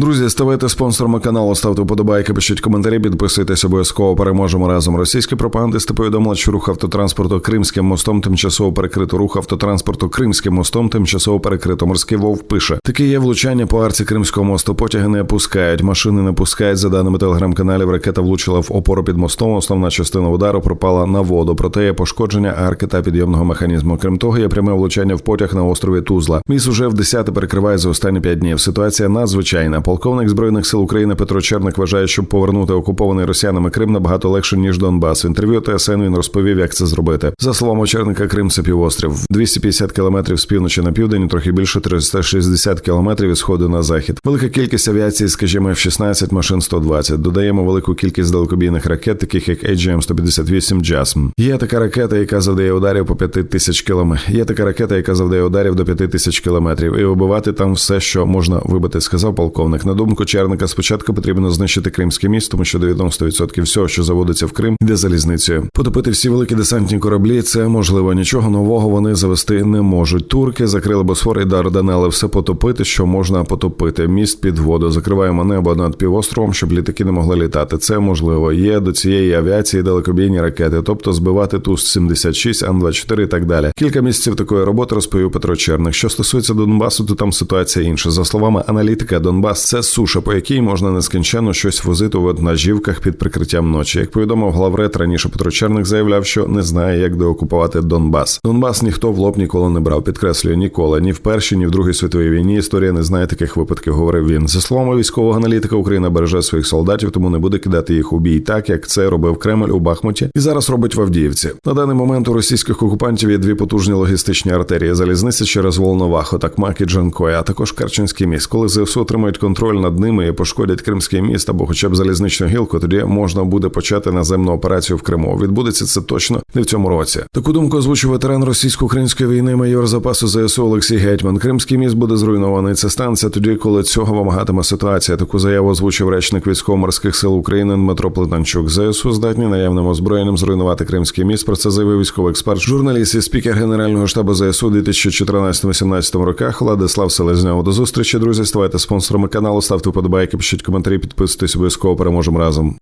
Друзі, ставайте спонсорами каналу, ставте вподобайки, пишіть коментарі, підписуйтесь обов'язково. Переможемо разом. Російські пропагандисти повідомили, що рух автотранспорту Кримським мостом тимчасово перекрито. Рух автотранспорту Кримським мостом тимчасово перекрито. Морський вовк пише: таке є влучання по арці Кримського мосту. Потяги не пускають, машини не пускають. За даними телеграм-каналів, ракета влучила в опору під мостом. Основна частина удару пропала на воду. Проте є пошкодження арки та підйомного механізму. Крім того, є пряме влучання в потяг на острові Тузла. Міст уже в десяте перекриває за останні п'ять днів. Ситуація надзвичайна. Полковник збройних сил України Петро Черник вважає, щоб повернути окупований росіянами Крим набагато легше ніж Донбас. В інтерв'ю ТСН він розповів, як це зробити. За словами Черника, Крим це півострів 250 кілометрів з півночі на південь, трохи більше 360 кілометрів із сходу на захід. Велика кількість авіації, скажімо, F-16, машин 120. Додаємо велику кількість далекобійних ракет, таких як AGM-158 JASM. Є така ракета, яка завдає ударів по 5 тисяч кілометрів. Є така ракета, яка завдає ударів до 5 тисяч кілометрів, і вибивати там все, що можна вибити, сказав полковник. На думку Черника, спочатку потрібно знищити Кримське місто, тому що 90% всього, що заводиться в Крим, йде залізницею. Потопити всі великі десантні кораблі це можливо. Нічого нового вони завести не можуть. Турки закрили Босфор і Дарданели. Все потопити, що можна потопити. Міст під воду. Закриваємо небо над півостровом, щоб літаки не могли літати. Це можливо. Є до цієї авіації далекобійні ракети, тобто збивати ту 76 Ан-24 і так далі. Кілька місяців такої роботи розповів Петро Черник. Що стосується Донбасу, то там ситуація інша. За словами аналітика, Донбас це суша, по якій можна нескінченно щось возити у вантажівках під прикриттям ночі. Як повідомив главред раніше Петро Черник заявляв, що не знає, як деокупувати Донбас. Донбас ніхто в лоб ніколи не брав. Підкреслює ніколи. Ні в першій, ні в другій світовій війні. Історія не знає таких випадків. Говорив він. За словами військового аналітика, Україна береже своїх солдатів, тому не буде кидати їх у бій, так як це робив Кремль у Бахмуті і зараз робить в Авдіївці. На даний момент у російських окупантів є дві потужні логістичні артерії: залізниця через Волноваху, Такмак і Джанкой, а також Керченський міст. Коли ЗСУ отримають контроль над ними і пошкодять Кримський міст або хоча б залізничну гілку, тоді можна буде почати наземну операцію в Криму. Відбудеться це точно не в цьому році. Таку думку озвучив ветеран російсько-української війни, майор запасу ЗСУ Олексій Гетьман. Кримський міст буде зруйнований. Це станеться тоді, коли цього вимагатиме ситуація. Таку заяву озвучив речник військово-морських сил України Дмитро Плетанчук. ЗСУ здатні наявним озброєнням зруйнувати Кримський міст. Про це заявив військовий експерт, журналіст і спікер Генерального штабу ЗСУ у 2014-2017 роках. Владислав Селезньов. До зустрічі, друзі. Ставайте спонсорами каналу, ставте вподобайки, пишіть коментарі, підписуйтесь обов'язково переможемо разом.